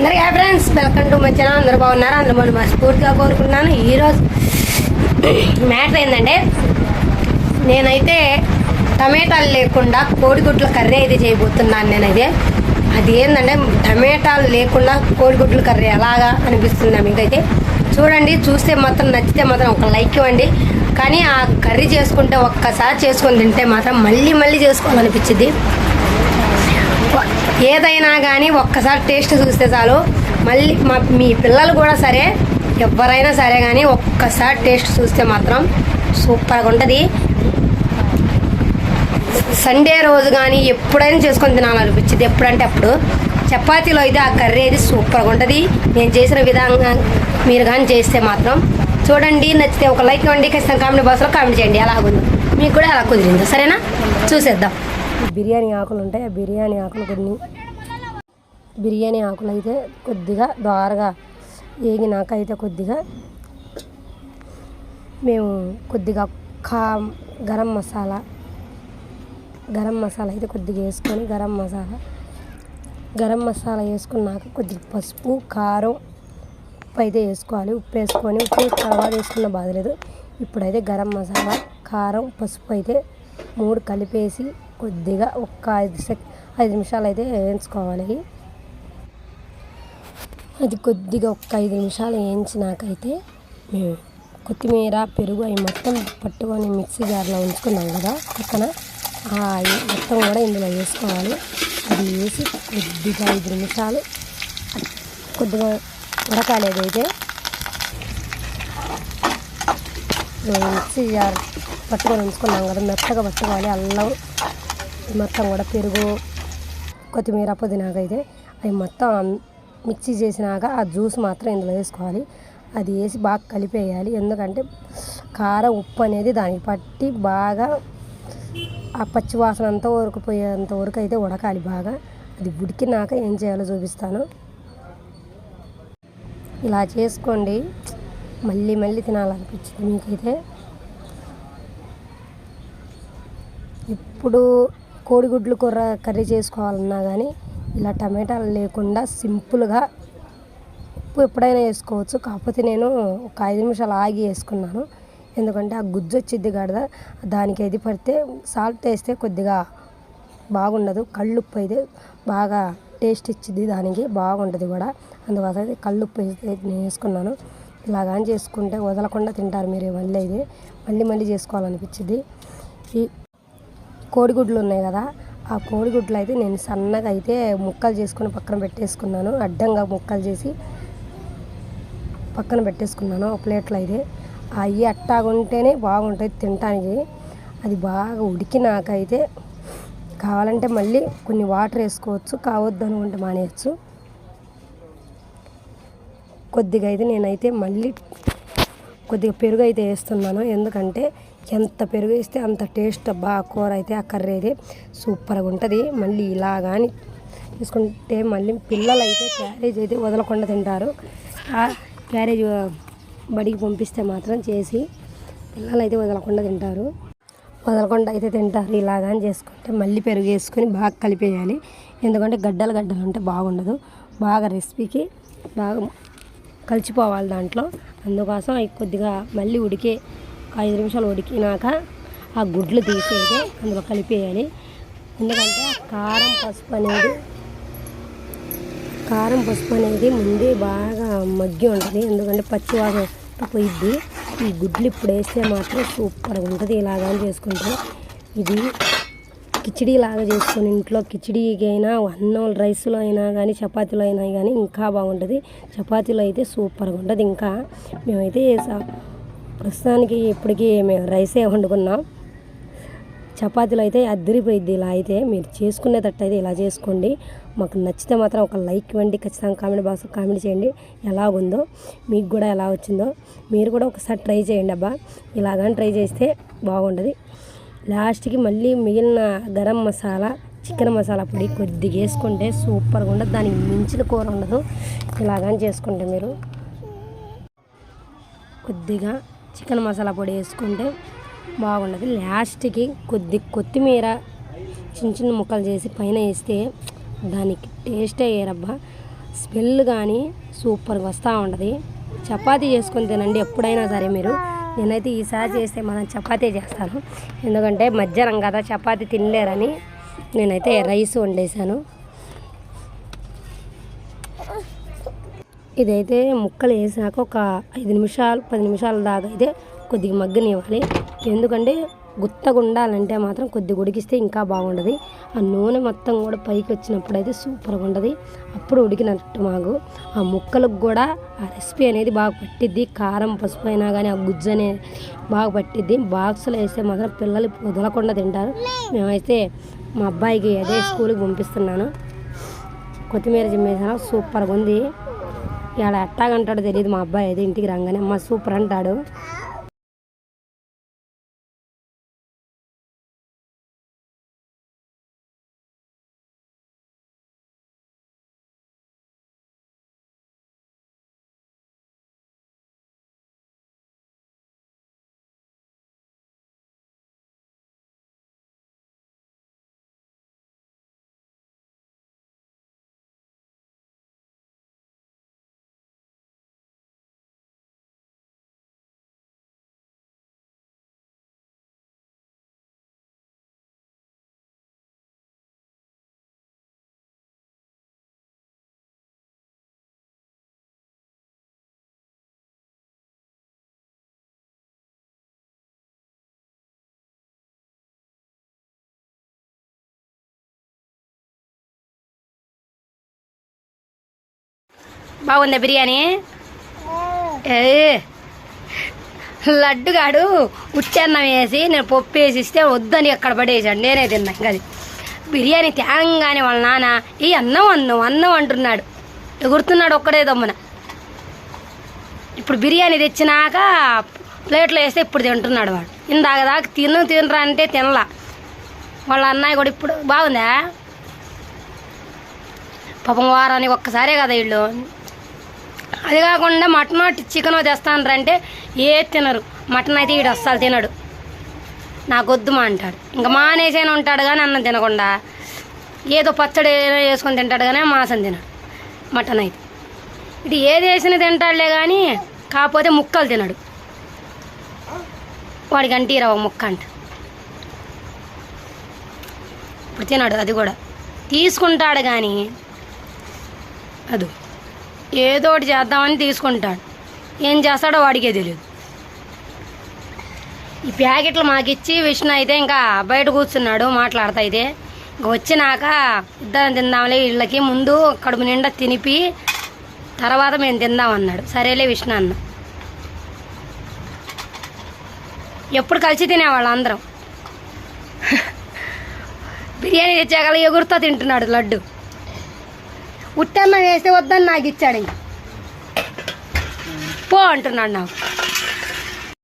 అందరికీ friends. Welcome to my అందరు అందరూ బాగున్నారు? అందరూ మనం మనస్ఫూర్తిగా కోరుకుంటున్నాను. ఈరోజు మ్యాటర్ ఏంటంటే నేనైతే టమాటాలు లేకుండా కోడిగుడ్ల కర్రీ అయితే చేయబోతున్నాను నేనైతే. అది ఏంటంటే టమాటాలు లేకుండా కోడిగుడ్ల కర్రీ ఎలాగా అనిపిస్తుంది మీకైతే చూడండి చూస్తే మాత్రం నచ్చితే మాత్రం ఒక లైక్ ఇవ్వండి. కానీ ఆ కర్రీ చేసుకుంటే ఒక్కసారి చేసుకొని తింటే మాత్రం మళ్ళీ మళ్ళీ చేసుకోవాలనిపించింది ఏదైనా కానీ ఒక్కసారి టేస్ట్ చూస్తే చాలు. మళ్ళీ మా మీ పిల్లలు కూడా సరే ఎవరైనా సరే కానీ ఒక్కసారి టేస్ట్ చూస్తే మాత్రం సూపర్గా ఉంటుంది. సండే రోజు కానీ ఎప్పుడైనా చేసుకొని తినాలనిపించింది ఎప్పుడంటే అప్పుడు. చపాతీలో అయితే ఆ కర్రీ అయితే సూపర్గా ఉంటుంది. నేను చేసిన విధంగా మీరు కానీ చేస్తే మాత్రం చూడండి నచ్చితే ఒక లైక్ ఇవ్వండి ఖచ్చితంగా కామెంట్ బాక్స్లో కామెంట్ చేయండి. ఎలాగుందో. మీకు కూడా ఎలా కుదిరిందో. సరేనా? చూసేద్దాం. బిర్యానీ ఆకులు ఉంటాయి. ఆ బిర్యానీ ఆకులు కొన్ని బిర్యానీ ఆకులు అయితే కొద్దిగా ద్వారగా ఏగినాక అయితే కొద్దిగా మేము కొద్దిగా కా గరం మసాలా గరం మసాలా అయితే కొద్దిగా వేసుకొని గరం మసాలా గరం మసాలా వేసుకున్నాక కొద్దిగా పసుపు కారం ఉప్పు అయితే వేసుకోవాలి. ఉప్పు వేసుకొని ఉప్పు తర్వాత వేసుకున్న బాధలేదు. ఇప్పుడైతే గరం మసాలా కారం పసుపు అయితే మూడు కలిపేసి కొద్దిగా ఒక్క ఐదు సెక్ ఐదు నిమిషాలు అయితే వేయించుకోవాలి. అది కొద్దిగా ఒక్క ఐదు నిమిషాలు వేయించినాకైతే మేము కొత్తిమీర పెరుగు అవి మొత్తం పట్టుకొని మిక్సీ జార్లో ఉంచుకున్నాం కదా పక్కన. ఆ మొత్తం కూడా ఇందులో వేసుకోవాలి. అది వేసి కొద్దిగా ఐదు నిమిషాలు కొద్దిగా ఉడకాలి అదైతే మిక్సీ జార్ పట్టుకొని ఉంచుకున్నాం కదా మెత్తగా పట్టుకోవాలి. అల్లం మొత్తం కూడా పెరుగు కొత్తిమీర పుదీనాకైతే అవి మొత్తం మిక్సీ చేసినాక ఆ జ్యూస్ మాత్రం ఇందులో వేసుకోవాలి. అది వేసి బాగా కలిపేయాలి. ఎందుకంటే కారం ఉప్పు అనేది దానికి పట్టి బాగా ఆ పచ్చి వాసన అంతా ఉరకపోయేంత వరకు అయితే ఉడకాలి బాగా. అది ఉడికినాక ఏం చేయాలో చూపిస్తాను. ఇలా చేసుకోండి. మళ్ళీ మళ్ళీ తినాలనిపించింది మీకైతే. ఇప్పుడు కోడిగుడ్లు కూర కర్రీ చేసుకోవాలన్నా కానీ ఇలా టమాటాలు లేకుండా సింపుల్గా ఉప్పు ఎప్పుడైనా వేసుకోవచ్చు. కాకపోతే నేను ఒక ఐదు నిమిషాలు ఆగి వేసుకున్నాను. ఎందుకంటే ఆ గుజ్జు వచ్చింది కదా దానికి ఇది పడితే సాల్ట్ వేస్తే కొద్దిగా బాగుండదు. కళ్ళుప్పు అయితే బాగా టేస్ట్ ఇచ్చింది దానికి బాగుంటుంది కూడా. అందువల్ల అయితే కళ్ళుప్పు అయితే నేను వేసుకున్నాను. ఇలాగాని చేసుకుంటే వదలకుండా తింటారు మీరు మళ్ళీ అయితే మళ్ళీ మళ్ళీ చేసుకోవాలనిపించింది ఈ కోడిగుడ్లు ఉన్నాయి కదా ఆ కోడిగుడ్లు అయితే నేను సన్నగా అయితే ముక్కలు చేసుకుని పక్కన పెట్టేసుకున్నాను. అడ్డంగా ముక్కలు చేసి పక్కన పెట్టేసుకున్నాను ఒక ప్లేట్లో అయితే. అవి అట్టాగుంటేనే బాగుంటుంది తినటానికి. అది బాగా ఉడికినాకైతే కావాలంటే మళ్ళీ కొన్ని వాటర్ వేసుకోవచ్చు కావద్దు అనుకుంటే మానేయచ్చు. కొద్దిగా అయితే నేనైతే మళ్ళీ కొద్దిగా పెరుగు అయితే వేస్తున్నాను. ఎందుకంటే ఎంత పెరుగు వేస్తే అంత టేస్ట్ బాగా కూర అయితే ఆ కర్రీ అయితే సూపర్గా ఉంటుంది. మళ్ళీ ఇలా కానీ తీసుకుంటే మళ్ళీ పిల్లలు అయితే క్యారేజ్ అయితే వదలకుండా తింటారు. ఆ క్యారేజ్ బడికి పంపిస్తే మాత్రం చేసి పిల్లలు అయితే వదలకుండా తింటారు. వదలకుండా అయితే తింటారు. ఇలాగని చేసుకుంటే మళ్ళీ పెరుగు వేసుకొని బాగా కలిపేయాలి. ఎందుకంటే గడ్డలు గడ్డలు ఉంటే బాగుండదు. బాగా రెసిపీకి బాగా కలిసిపోవాలి దాంట్లో. అందుకోసం అవి కొద్దిగా మళ్ళీ ఉడికే ఒక ఐదు నిమిషాలు ఉడికినాక ఆ గుడ్లు తీసేది అందులో కలిపేయాలి. ఎందుకంటే కారం పసుపు అనేది కారం పసుపు అనేది ముందే బాగా మగ్గి ఉంటుంది. ఎందుకంటే పచ్చివాసన పోయిద్ది ఈ గుడ్లు ఇప్పుడు వేస్తే మాత్రం సూపర్గా ఉంటుంది. ఇలాగా చేసుకుంటే ఇది కిచిడీ లాగా చేసుకొని ఇంట్లో కిచిడీకి అయినా అన్నం రైస్లో అయినా కానీ చపాతీలో అయినా కానీ ఇంకా బాగుంటుంది. చపాతీలో అయితే సూపర్గా ఉంటుంది. ఇంకా మేమైతే స- ప్రస్తుతానికి ఇప్పటికీ మేము రైసే వండుకున్నాం. చపాతీలు అయితే అద్దరిపోయిద్ది ఇలా అయితే. మీరు చేసుకునేటట్టు అయితే ఇలా చేసుకోండి. మాకు నచ్చితే మాత్రం ఒక లైక్ ఇవ్వండి. ఖచ్చితంగా కామెంట్ బాక్స్ కామెంట్ చేయండి. ఎలా ఉందో మీకు కూడా ఎలా వచ్చిందో మీరు కూడా ఒకసారి ట్రై చేయండి అబ్బా. ఇలాగని ట్రై చేస్తే బాగుంటుంది. లాస్ట్కి మళ్ళీ మిగిలిన గరం మసాలా చికెన్ మసాలా పొడి కొద్దిగా వేసుకుంటే సూపర్గా ఉండదు. దానికి మించిన కూర ఉండదు. ఇలాగని చేసుకుంటే మీరు కొద్దిగా చికెన్ మసాలా పొడి వేసుకుంటే బాగుండదు. లాస్ట్కి కొద్ది కొత్తిమీర చిన్న చిన్న ముక్కలు చేసి పైన వేస్తే దానికి టేస్టే వేయరబ్బా స్మెల్ కానీ సూపర్గా వస్తూ ఉంటుంది. చపాతీ చేసుకొని తినండి ఎప్పుడైనా సరే మీరు. నేనైతే ఈసారి చేస్తే మనం చపాతీ చేస్తాను. ఎందుకంటే మధ్యాహ్నం కదా చపాతీ తినలేరని నేనైతే రైస్ వండేసాను ఇదైతే ముక్కలు వేసాక ఒక ఐదు నిమిషాలు పది నిమిషాల దాకా అయితే కొద్దిగా మగ్గనివ్వాలి. ఎందుకంటే గుత్తగా ఉండాలంటే మాత్రం కొద్దిగా ఉడికిస్తే ఇంకా బాగుంటుంది ఆ నూనె మొత్తం కూడా పైకి వచ్చినప్పుడు అయితే సూపర్గా ఉండదు అప్పుడు ఉడికినట్టు మాకు. ఆ ముక్కలకు కూడా ఆ రెసిపీ అనేది బాగా పట్టిద్ది. కారం పసుపు అయినా కానీ ఆ గుజ్జు అనేది బాగా పట్టిద్ది. బాక్స్లో వేస్తే మాత్రం పిల్లలు వదలకుండా తింటారు. మేమైతే మా అబ్బాయికి అదే స్కూల్కి పంపిస్తున్నాను. కొత్తిమీర చిమ్మేసాను సూపర్గా ఉంది. ఇలా ఎట్టాగంటాడో తెలియదు మా అబ్బాయి. అయితే ఇంటికి రాగానే అమ్మ సూపర్ అంటాడు. బాగుందా బిర్యానీ? ఏ. లడ్డుగాడు ఉచ్చన్నం వేసి నేను పప్పు వేసి ఇస్తే వద్దని ఎక్కడ పడేసాడు నేనే తిన్నా ఇంకా అది. బిర్యానీ తేంగానే వాళ్ళ నాన్న ఈ అన్నం అన్నం అన్నం అంటున్నాడు. ఎగురుతున్నాడు ఒక్కడే దమ్మున. ఇప్పుడు బిర్యానీ తెచ్చినాక ప్లేట్లో వేస్తే ఇప్పుడు తింటున్నాడు వాడు. ఇందాక దాకా తిను తినరా అంటే తినలా. వాళ్ళ అన్నయ్య కూడా ఇప్పుడు బాగుందా? పాపం వారానికి ఒక్కసారే కదా వీళ్ళు. అది కాకుండా మటన్ చికెన్ తెస్తానంటే ఏ తినరు. మటన్ అయితే వీడు అస్సలు తినడు. నాకు మా అంటాడు. ఇంకా మానేసైనా ఉంటాడు కానీ అన్నం తినకుండా ఏదో పచ్చడి వేసుకొని తింటాడు కానీ మాసం తినడు. మటన్ అయితే. ఇటు ఏది వేసిన తింటాడులే కానీ కాకపోతే ముక్కలు తినడు. వాడికి అంటీరా ఒక ముక్క అంట. ఇప్పుడు తినడు అది కూడా. తీసుకుంటాడు కానీ అది. ఏదో ఒకటి చేద్దామని తీసుకుంటాడు. ఏం చేస్తాడో వాడికే తెలియదు ఈ ప్యాకెట్లు మాకిచ్చి విష్ణు అయితే ఇంకా బయట కూర్చున్నాడు మాట్లాడతా అయితే. ఇంక వచ్చినాక ఇద్దరం తిందాంలే వీళ్ళకి ముందు కడుపు నిండా తినిపి తర్వాత మేము తిందామన్నాడు సరేలే విష్ణు అన్న. ఎప్పుడు కలిసి తినేవాళ్ళు అందరం. బిర్యానీ తెచ్చాక ఎగురుతా తింటున్నాడు లడ్డు. ఉట్టన్నం వేస్తే వద్దని నాకు ఇచ్చాడు ఇంక. పో అంటున్నాడు నాకు.